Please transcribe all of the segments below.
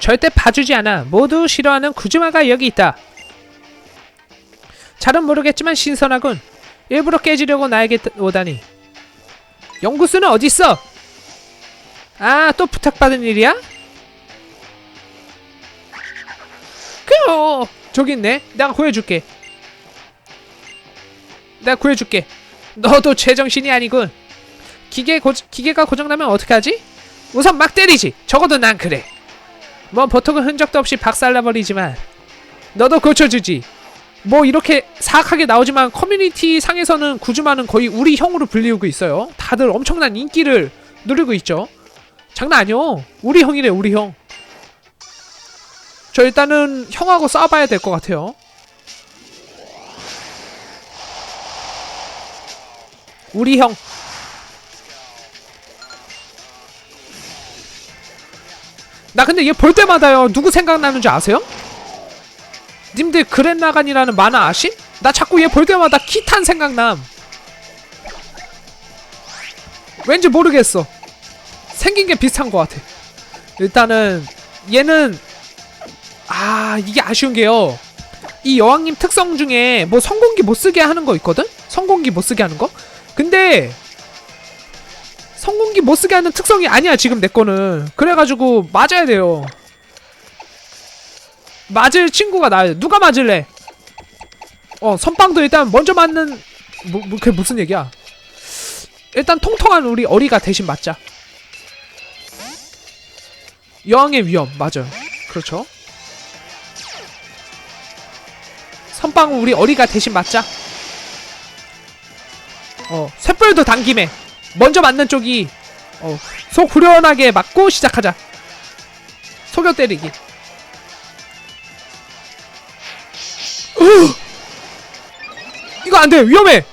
절대 봐주지 않아. 모두 싫어하는 구즈마가 여기 있다. 잘은 모르겠지만 신선하군. 일부러 깨지려고 나에게 뜨- 오다니. 연구소는 어딨어? 아, 또 부탁받은 일이야? 그, 저기 있네. 내가 구해줄게. 내가 구해줄게. 너도 제정신이 아니군. 기계 고, 기계가 고장나면 어떡하지? 우선 막 때리지. 적어도 난 그래. 뭐 보통은 흔적도 없이 박살나버리지만 너도 고쳐주지. 뭐 이렇게 사악하게 나오지만 커뮤니티 상에서는 구즈마는 거의 우리 형으로 불리우고 있어요. 다들 엄청난 인기를 누리고 있죠. 장난 아니요. 우리 형이래 우리 형. 저 일단은 형하고 싸워봐야 될 것 같아요. 우리 형. 나 근데 얘 볼 때마다요 누구 생각나는 줄 아세요? 님들 그랜나간이라는 만화 아심? 나 자꾸 얘 볼 때마다 키탄 생각남 왠지 모르겠어 생긴 게 비슷한 것 같아 일단은 얘는 아 이게 아쉬운 게요 이 여왕님 특성 중에 뭐 성공기 못 쓰게 하는 거 있거든? 성공기 못 쓰게 하는 거? 근데 성공기 못 쓰게 하는 특성이 아니야 지금 내 거는. 그래가지고 맞아야 돼요. 맞을 친구가 나야 누가 맞을래? 어 선빵도 일단 먼저 맞는 뭐, 뭐 그게 무슨 얘기야? 일단 통통한 우리 어리가 대신 맞자. 여왕의 위험 맞아요. 그렇죠? 선빵은 우리 어리가 대신 맞자. 어 쇳불도 당김에 먼저 맞는 쪽이 어, 속 후련하게 맞고 시작하자. 속여 때리기. 으! 이거 안 돼. 위험해.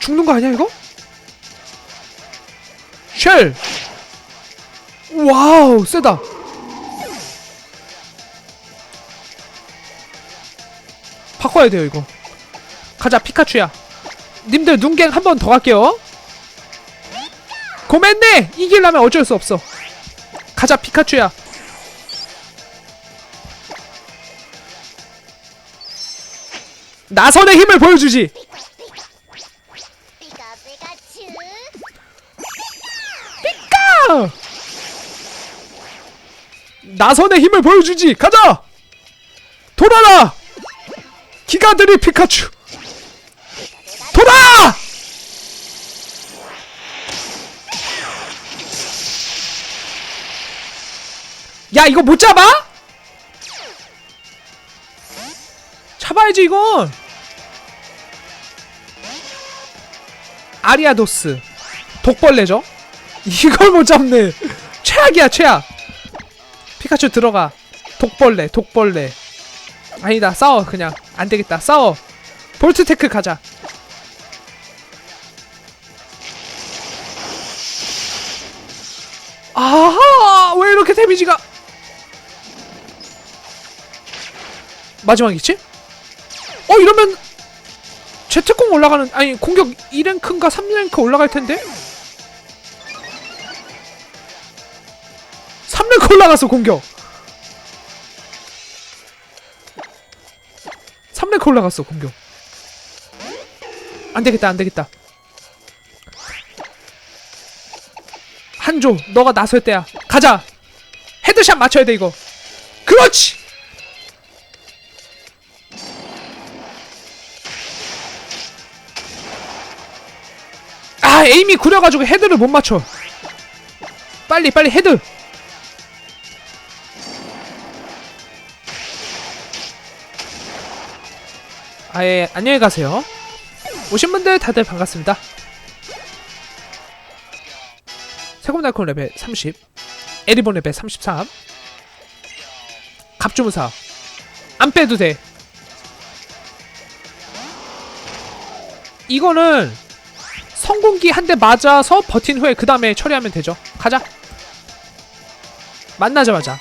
죽는 거 아니야, 이거? 쉘. 와우, 세다. 바꿔야 돼요, 이거. 가자 피카츄야. 님들 눈갱 한 번 더 갈게요. 고맨네! 이기려면 어쩔 수 없어. 가자 피카츄야. 나선의 힘을 보여주지. 피카! 나선의 힘을 보여주지. 가자! 돌아라! 기가들이 피카츄 돌아! 야 이거 못 잡아? 잡아야지 이건. 아리아도스. 독벌레죠? 이걸 못 잡네. 최악이야 최악. 피카츄 들어가. 독벌레 독벌레. 아니다 싸워 그냥. 안되겠다 싸워. 볼트 테크 가자. 아하! 왜 이렇게 데미지가 마지막이지? 어 이러면 제트공 올라가는 아니 공격 2랭크인가 3랭크 올라갈 텐데? 3랭크 올라갔어 공격. 3랭크 올라갔어 공격. 안되겠다 안되겠다. 한조 너가 나설 때야. 가자. 헤드샷 맞춰야 돼 이거. 그렇지 에임이 구려가지고 헤드를 못 맞춰. 빨리 빨리 헤드. 아예 안녕히 가세요. 오신 분들 다들 반갑습니다. 세곰달콤 레벨 30 에리본 레벨 33 갑주무사 안 빼도 돼. 이거는 성공기 한 대 맞아서 버틴 후에 그 다음에 처리하면 되죠 가자 만나자마자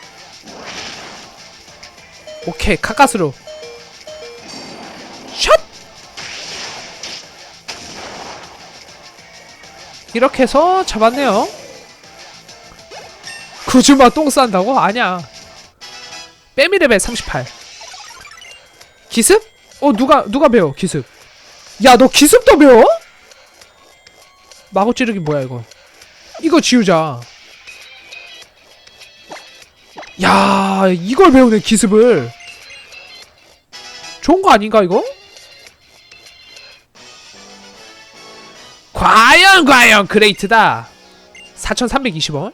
오케이 가까스로 샷 이렇게 해서 잡았네요. 구즈마 똥 싼다고? 아니야. 빼미 레벨 38. 기습? 어 누가 누가 배워 기습? 야 너 기습도 배워? 마구 찌르기 뭐야 이거? 이거 지우자. 야 이걸 배우네 기습을. 좋은 거 아닌가 이거? 과연 과연 그레이트다 4320원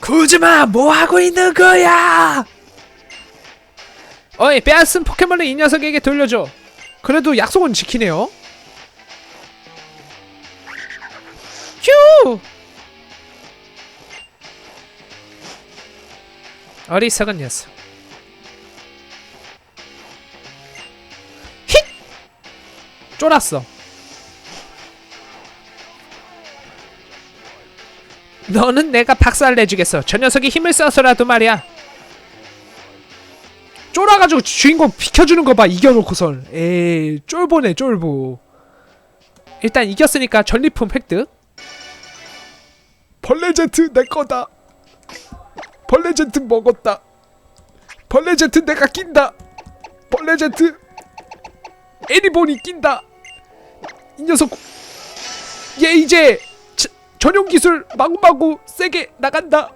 구즈마 뭐하고 있는 거야 어이 빼앗은 포켓몬을 이 녀석에게 돌려줘 그래도 약속은 지키네요 휴 어리석은 녀석 힛! 쫄았어. 너는 내가 박살 내주겠어. 저 녀석이 힘을 써서라도 말이야. 쫄아가지고 주인공 비켜주는 거 봐. 이겨놓고선. 에이, 쫄보네, 쫄보. 일단 이겼으니까 전리품 획득. 벌레 제트 내 거다. 벌레 제트 먹었다. 벌레 제트 내가 낀다. 벌레 제트 애니본이 낀다. 이 녀석 얘 이제 저- 전용 기술 마구마구 세게 나간다.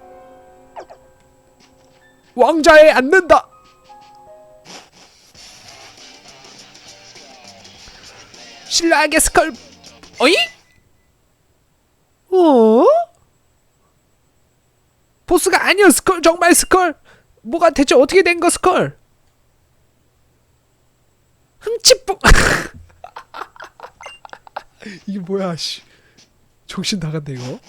왕자에 앉는다. 신라하게 스컬. 어이? 어? 보스가 아니야 스컬. 정말 스컬. 뭐가 대체 어떻게 된 거 스컬? 흠칫뿡 이게 뭐야 씨. 정신 나간다 이거.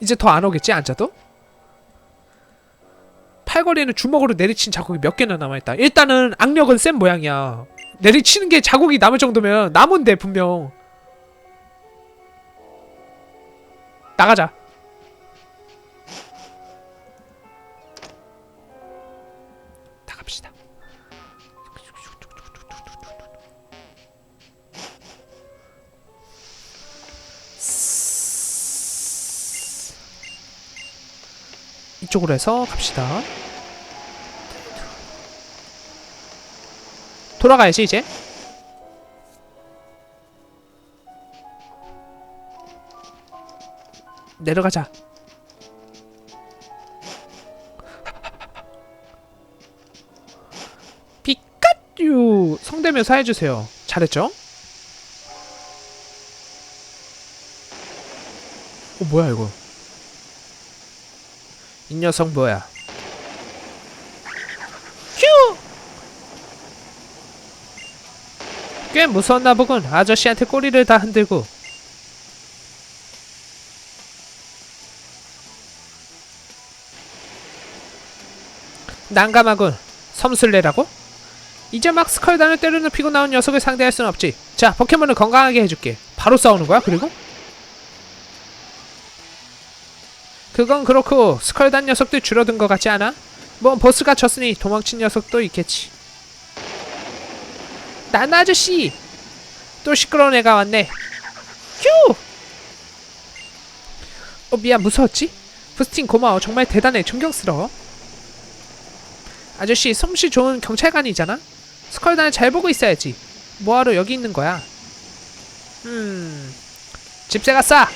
이제 더 안 오겠지 앉아도 팔걸이에는 주먹으로 내리친 자국이 몇 개나 남아있다. 일단은 악력은 센 모양이야. 내리치는 게 자국이 남을 정도면 남은데 분명. 나가자. 나갑시다. 이쪽으로 해서 갑시다. 돌아가야지 이제. 내려가자. 피카츄 성대묘사 해주세요. 잘했죠? 어 뭐야 이거? 이 녀석 뭐야? 휴! 꽤 무서웠나 보군. 아저씨한테 꼬리를 다 흔들고. 난감하군. 섬술래라고? 이제 막 스컬단을 때려눕히고 나온 녀석을 상대할 순 없지. 자, 포켓몬을 건강하게 해줄게. 바로 싸우는 거야, 그리고? 그건 그렇고 스컬단 녀석들 줄어든 것 같지 않아? 뭐 보스가 졌으니 도망친 녀석도 있겠지. 난 아저씨. 또 시끄러운 애가 왔네. 휴. 어 미안 무서웠지? 부스팅 고마워 정말 대단해 존경스러워. 아저씨 솜씨 좋은 경찰관이잖아. 스컬단을 잘 보고 있어야지. 뭐하러 여기 있는 거야? 음 집세가 싸.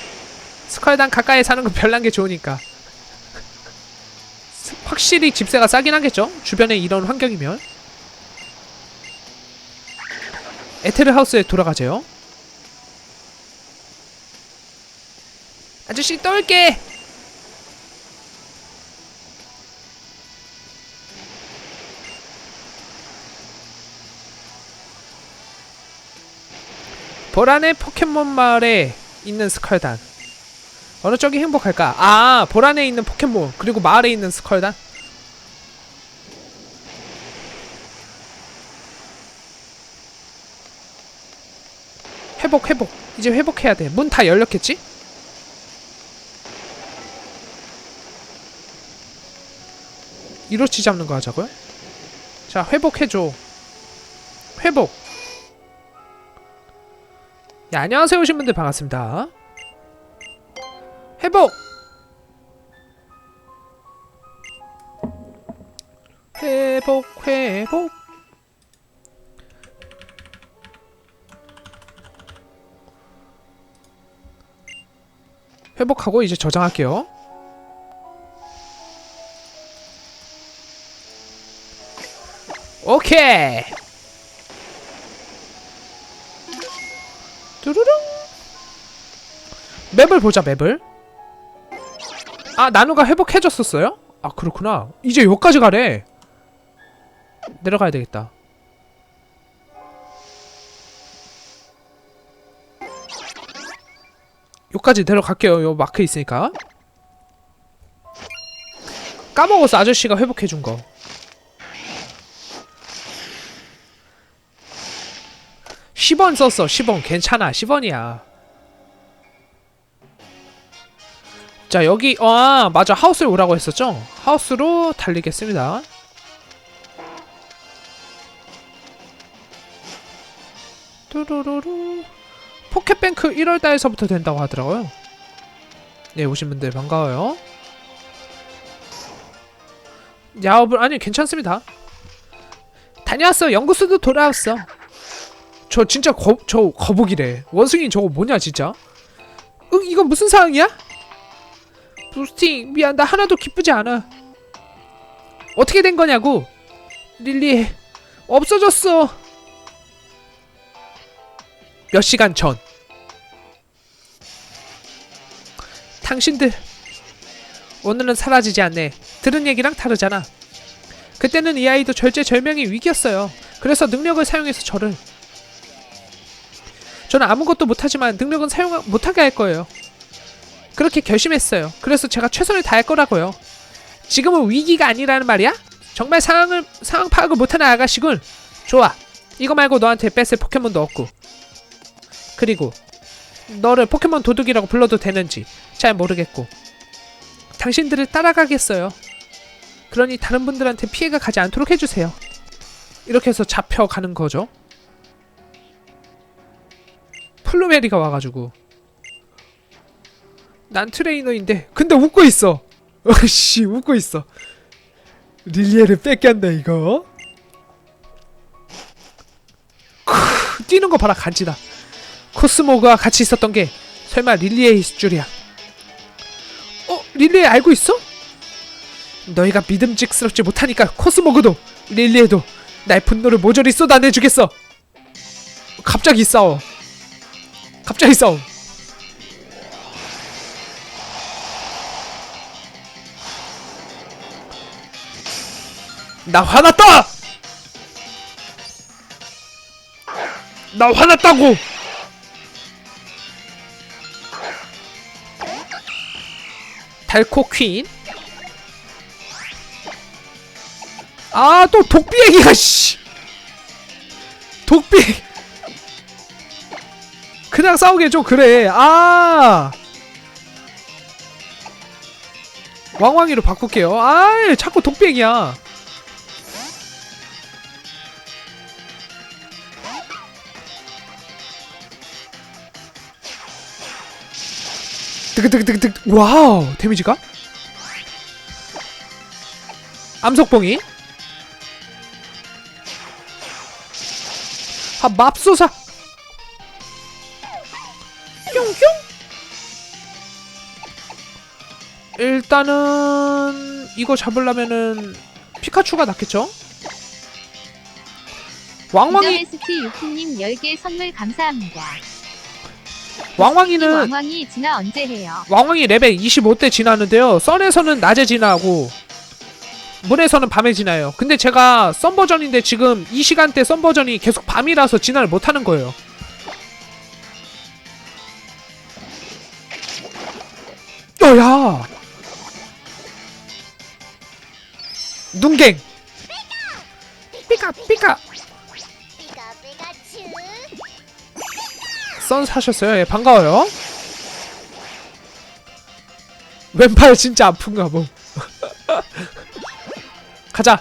스컬단 가까이 사는 건 별난 게 좋으니까. 스- 확실히 집세가 싸긴 하겠죠? 주변에 이런 환경이면. 에테르 하우스에 돌아가세요. 아저씨 또 올게. 보란의 포켓몬 마을에 있는 스컬단. 어느 쪽이 행복할까? 아, 보란에 있는 포켓몬 그리고 마을에 있는 스컬단. 회복, 회복. 이제 회복해야 돼. 문 다 열렸겠지? 이로치 잡는 거 하자고요? 자 회복해줘 회복 야 안녕하세요 오신 분들 반갑습니다 회복 회복 회복 회복하고 이제 저장할게요. 오케이. 뚜루룽. 맵을 보자 맵을. 아 나누가 회복해줬었어요? 아 그렇구나. 이제 여기까지 가래 내려가야 되겠다 여기까지 내려갈게요. 요 마크 있으니까. 까먹었어 아저씨가 회복해준 거. 10원 썼어 10원 괜찮아. 10원이야. 자 여기 아 맞아. 하우스에 오라고 했었죠? 하우스로 달리겠습니다. 뚜루루루 포켓뱅크 1월달에서부터 된다고 하더라고요. 네 오신 분들 반가워요. 야업을 아니 괜찮습니다. 다녀왔어. 연구소도 돌아왔어. 저 진짜 거, 저 거북이래. 원숭이 저거 뭐냐 진짜? 응 이건 무슨 상황이야? 부스팅 미안. 나 하나도 기쁘지 않아. 어떻게 된 거냐고. 릴리 없어졌어 몇 시간 전 당신들 오늘은 사라지지 않네 들은 얘기랑 다르잖아 그때는 이 아이도 절제절명의 위기였어요 그래서 능력을 사용해서 저를 저는 아무것도 못하지만 능력은 사용 못하게 할 거예요. 그렇게 결심했어요. 그래서 제가 최선을 다할 거라고요. 지금은 위기가 아니라는 말이야? 정말 상황을 상황 파악을 못하는 아가씨군. 좋아. 이거 말고 너한테 뺏을 포켓몬도 없고. 그리고 너를 포켓몬 도둑이라고 불러도 되는지 잘 모르겠고. 당신들을 따라가겠어요. 그러니 다른 분들한테 피해가 가지 않도록 해주세요. 이렇게 해서 잡혀가는 거죠. 플루메리가 와가지고 난 트레이너인데 근데 웃고 있어 어씨 웃고 있어 릴리에를 뺏겼네 이거 크, 뛰는 거 봐라 간지다 코스모가 같이 있었던 게 설마 릴리에일 줄이야 어? 릴리에 알고 있어? 너희가 믿음직스럽지 못하니까 코스모그도 릴리에도 날 분노를 모조리 쏟아내주겠어 갑자기 싸워 갑자기 싸움. 나 화났다! 나 화났다고! 달코 퀸. 아, 또 독비행이야, 씨! 독비 그냥 싸우게 좀 그래. 아. 왕왕이로 바꿀게요. 아, 자꾸 독백이야. 뜨그뜨그뜨그뜨 와우. 데미지가? 암석봉이? 아 맙소사. 뿅뿅. 일단은 이거 잡으려면은 피카츄가 낫겠죠? 왕왕이 ST 유키님 10개 선물 감사합니다. 왕왕이는 왕왕이 진화 언제 해요? 왕왕이 레벨 25대 지나는데요. 썬에서는 낮에 지나고 문에서는 밤에 지나요. 근데 제가 썬 버전인데 지금 이 시간대 썬 버전이 계속 밤이라서 진화를 못하는 거예요. 어야 눈갱 삐까 삐까 피가츄 썬 사셨어요? 예, 반가워요. 왼팔 진짜 아픈가 봄. 가자.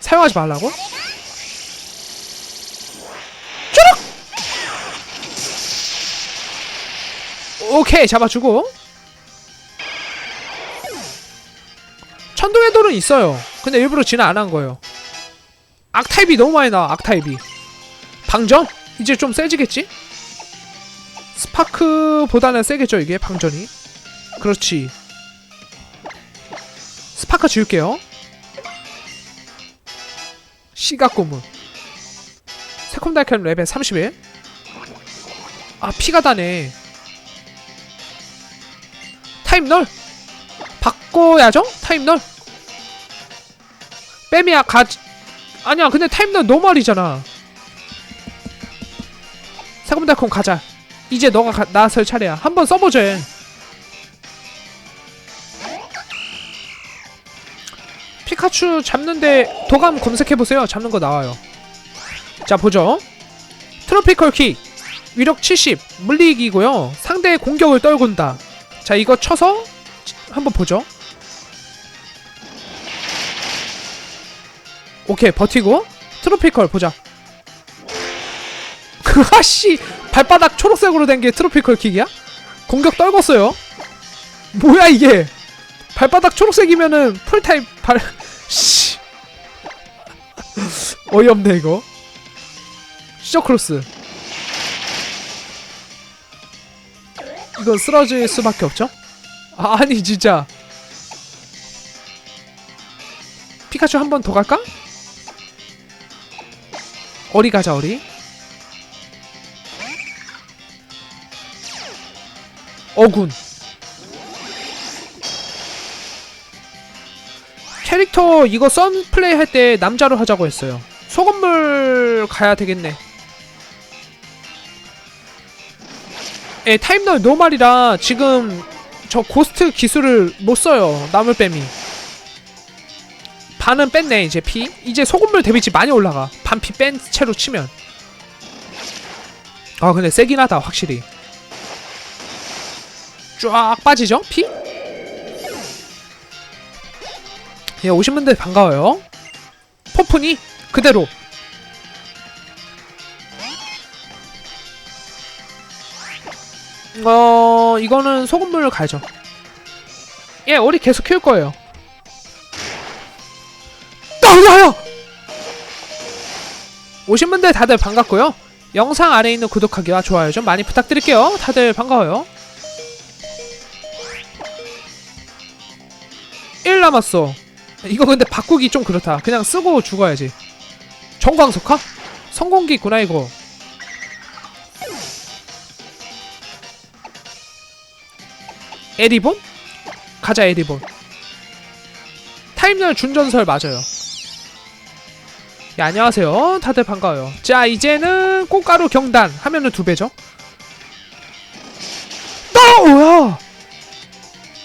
사용하지 말라고? 쭈룩! 오케이 잡아주고 천둥의 돌은 있어요 근데 일부러 진화 안 한 거예요 악타입이 너무 많이 나와 악타입이 방전? 이제 좀 세지겠지? 스파크보다는 세겠죠 이게 방전이? 그렇지. 스파크 지울게요. 시각고문. 새콤달콤 레벨 31 아 피가 다네. 타임 널! 바꿔야죠? 타임 널! 뺨이야 가 아니야 근데 타임 널 노말이잖아 새콤달콤 가자. 이제 너가 가, 나설 차례야. 한번 써보자. 얘. 피카츄 잡는데 도감 검색해보세요. 잡는 거 나와요. 자 보죠. 트로피컬 킥 위력 70 물리기고요. 상대의 공격을 떨군다. 자 이거 쳐서 치- 한번 보죠. 오케이 버티고. 트로피컬 보자 아씨 발바닥 초록색으로 된 게 트로피컬 킥이야? 공격 떨궜어요 뭐야 이게 발바닥 초록색이면은 풀타입 발 씨. 어이없네 이거 시저크로스 이건 쓰러질 수밖에 없죠? 아, 아니 진짜 피카츄 한 번 더 갈까? 어리 가자 어리 어군 캐릭터 이거 썬 플레이 할 때 남자로 하자고 했어요. 소금물 가야 되겠네. 예, 타임널 노말이라 지금 저 고스트 기술을 못 써요. 나물뱀이. 반은 뺐네 이제 피. 이제 소금물 데미지 많이 올라가. 반피 뺀 채로 치면. 아 근데 세긴 하다 확실히. 쫙 빠지죠 피? 예, 오신 분들 반가워요. 포푼이 그대로. 어, 이거는 소금물 가죠. 예, 우리 계속 키울 거예요. 나야! 오신 분들 다들 반갑고요. 영상 아래에 있는 구독하기와 좋아요 좀 많이 부탁드릴게요. 다들 반가워요. 1 남았어. 이거 근데 바꾸기 좀 그렇다. 그냥 쓰고 죽어야지. 정광석화? 성공기 있구나 이거. 에리본? 가자 에리본. 타임널 준전설 맞아요. 야, 안녕하세요. 다들 반가워요. 자, 이제는 꽃가루 경단 하면은 두 배죠. 나 뭐야?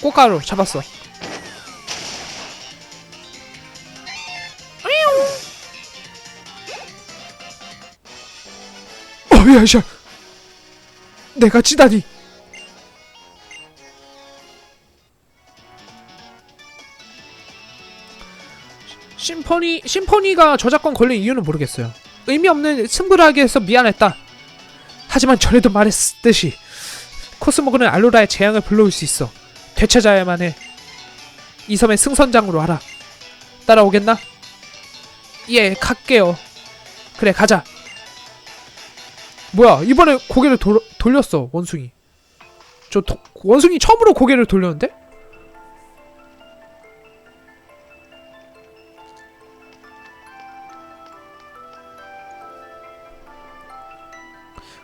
꽃가루 잡았어. 샤 내가 지다니. 심포니 심포니가 저작권 걸린 이유는 모르겠어요. 의미 없는 승부를 해서 미안했다. 하지만 전에도 말했듯이 코스모그는 알로라의 재앙을 불러올 수 있어 되찾아야만 해 이 섬의 승선장으로 하라. 따라오겠나? 예 갈게요. 그래 가자 뭐야 이번에 고개를 돌, 돌렸어 원숭이. 저 도, 원숭이 처음으로 고개를 돌렸는데?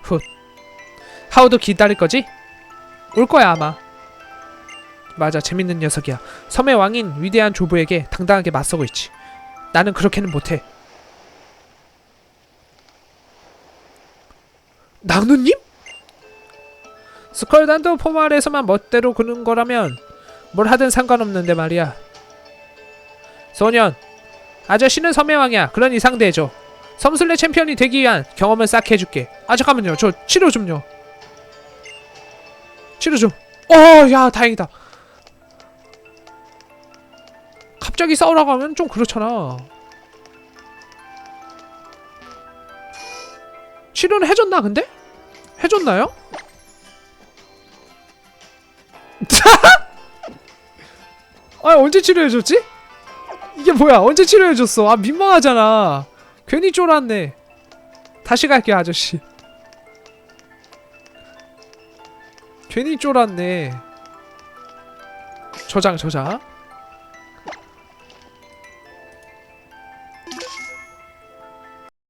훗. 하우도 기다릴 거지? 올 거야 아마. 맞아 재밌는 녀석이야. 섬의 왕인 위대한 조부에게 당당하게 맞서고 있지. 나는 그렇게는 못해 장로님? 스컬단도 포말에서만 멋대로 구는 거라면 뭘 하든 상관없는데 말이야. 소년, 아저씨는 섬의왕이야. 그런 이상 대죠. 섬슬레 챔피언이 되기 위한 경험을 싹 해줄게. 아 잠깐만요. 저 치료 좀요. 치료 좀. 어, 야 다행이다. 갑자기 싸우라고 하면 좀 그렇잖아. 치료는 해줬나 근데? 해줬나요? 아 언제 치료해줬지? 이게 뭐야? 언제 치료해줬어? 아 민망하잖아. 괜히 쫄았네. 다시 갈게요 아저씨. 괜히 쫄았네. 저장 저장